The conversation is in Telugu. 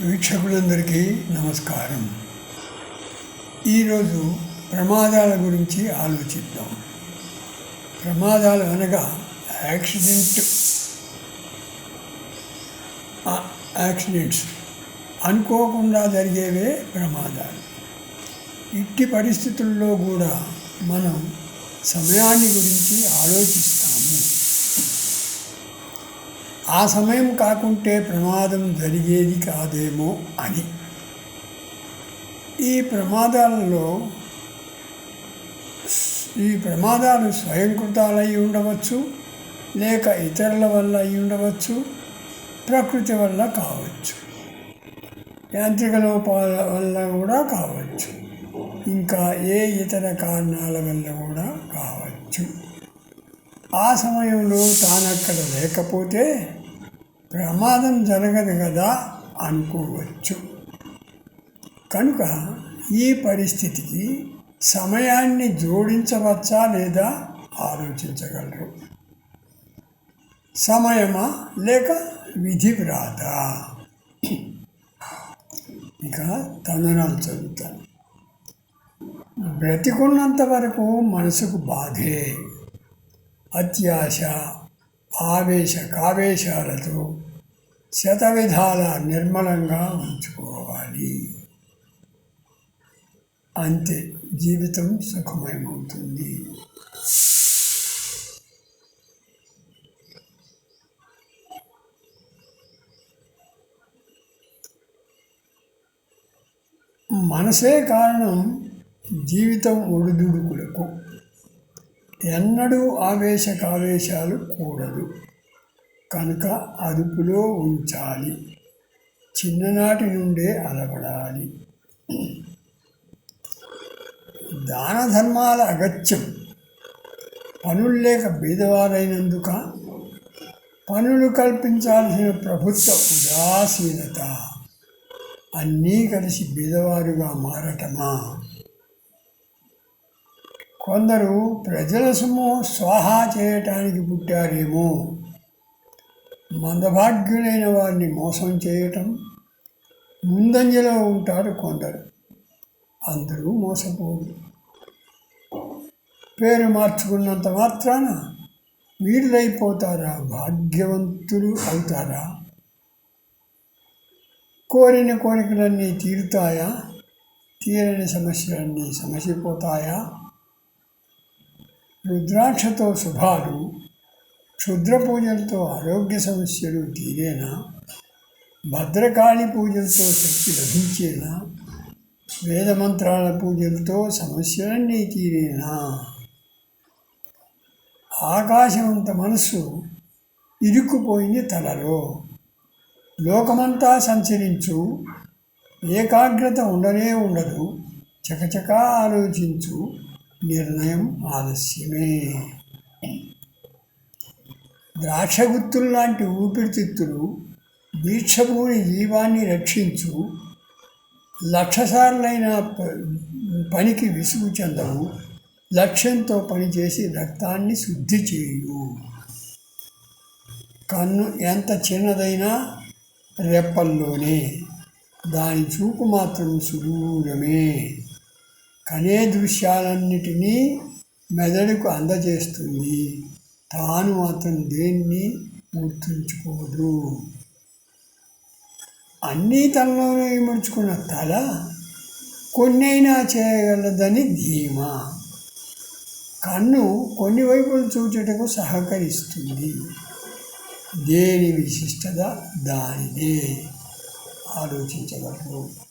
వీక్షకులందరికీ నమస్కారం. ఈరోజు ప్రమాదాల గురించి ఆలోచిద్దాం. ప్రమాదాలు అనగా యాక్సిడెంట్. యాక్సిడెంట్స్. అనుకోకుండా జరిగేవే ప్రమాదాలు. ఇట్టి పరిస్థితుల్లో కూడా మనం సమయాన్ని గురించి ఆలోచిస్తాం. ఆ సమయం కాకుంటే ప్రమాదం జరిగేది కాదేమో అని. ఈ ప్రమాదాలలో ఈ ప్రమాదాలు స్వయంకృతాలై ఉండవచ్చు లేక ఇతరుల వల్ల అయి ఉండవచ్చు ప్రకృతి వల్ల కావచ్చు. యాంత్రిక లోపాల వల్ల కూడా కావచ్చు. ఇంకా ఏ ఇతర కారణాల వల్ల కూడా కావచ్చు. ఆ సమయంలో తాను అక్కడ లేకపోతే ప్రమాదం జరగదు కదా అనుకోవచ్చు. కనుక ఈ పరిస్థితికి సమయాన్ని జోడించవచ్చా లేదా ఆలోచించగలరు? సమయమా లేక విధి వ్రాత? ఇక తందనాలు చదువుతాను. బ్రతికున్నంత వరకు మనసుకు బాధే అత్యాశ ఆవేశ కావేశాలతో శతవిధాల నిర్మలంగా ఉంచుకోవాలి. అంతే జీవితం సుఖమయమవుతుంది. మనసే కారణం జీవితం ఒడిదుడుకులకు. ఎన్నడూ ఆవేశకావేశాలు కూడదు. కనుక అదుపులో ఉంచాలి. చిన్ననాటి నుండే అలవడాలి. దాన ధర్మాల అగత్యం. పనులు లేక బీదవారైనందుక? పనులు కల్పించాల్సిన ప్రభుత్వ ఉదాసీనత. అన్నీ కలిసి బీదవారుగా మారటమా? కొందరు ప్రజల సొమ్ము స్వాహా చేయటానికి పుట్టారేమో. మందభాగ్యులైన వారిని మోసం చేయటం ముందంజలో ఉంటారు కొందరు. అందరూ మోసపోరు. పేరు మార్చుకున్నంత మాత్రాన వీళ్ళైపోతారా భాగ్యవంతులు అవుతారా? కోరిన కోరికలన్నీ తీరుతాయా? తీరని సమస్యలన్నీ సమసిపోతాయా? రుద్రాక్షతో శుభాలు క్షుద్ర పూజలతో ఆరోగ్య సమస్యలు తీరేనా? భద్రకాళి పూజలతో శక్తి లభించేనా? వేదమంత్రాల పూజలతో సమస్యలన్నీ తీరేనా? ఆకాశమంత మనస్సు ఇరుక్కుపోయింది తలలో. లోకమంతా సంచరించు ఏకాగ్రత ఉండనే ఉండదు చకచకా ఆలోచించు. నిర్ణయం ఆలస్యమే. ద్రాక్షగుత్తులు లాంటి ఊపిరితిత్తులు దీక్షభూని జీవాన్ని రక్షించు లక్షసార్లైన ప- పనికి విసుగు చెందవు లక్ష్యంతో పనిచేసి రక్తాన్ని శుద్ధి చేయు. కన్ను ఎంత చిన్నదైనా రెప్పల్లోనే దాని చూపు మాత్రం సుదూరమే. కనే దృశ్యాలన్నిటినీ మెదడుకు అందజేస్తుంది. తాను మాత్రం దేన్ని గుర్తుంచుకోదు? అన్నీ తనలోనే ఇమర్చుకున్న తల కొన్నైనా చేయగలదని ధీమా. కన్ను కొన్ని వైపులు చూచుటకు సహకరిస్తుంది. దేని విశిష్టత దానిదే. ఆలోచించగలరు.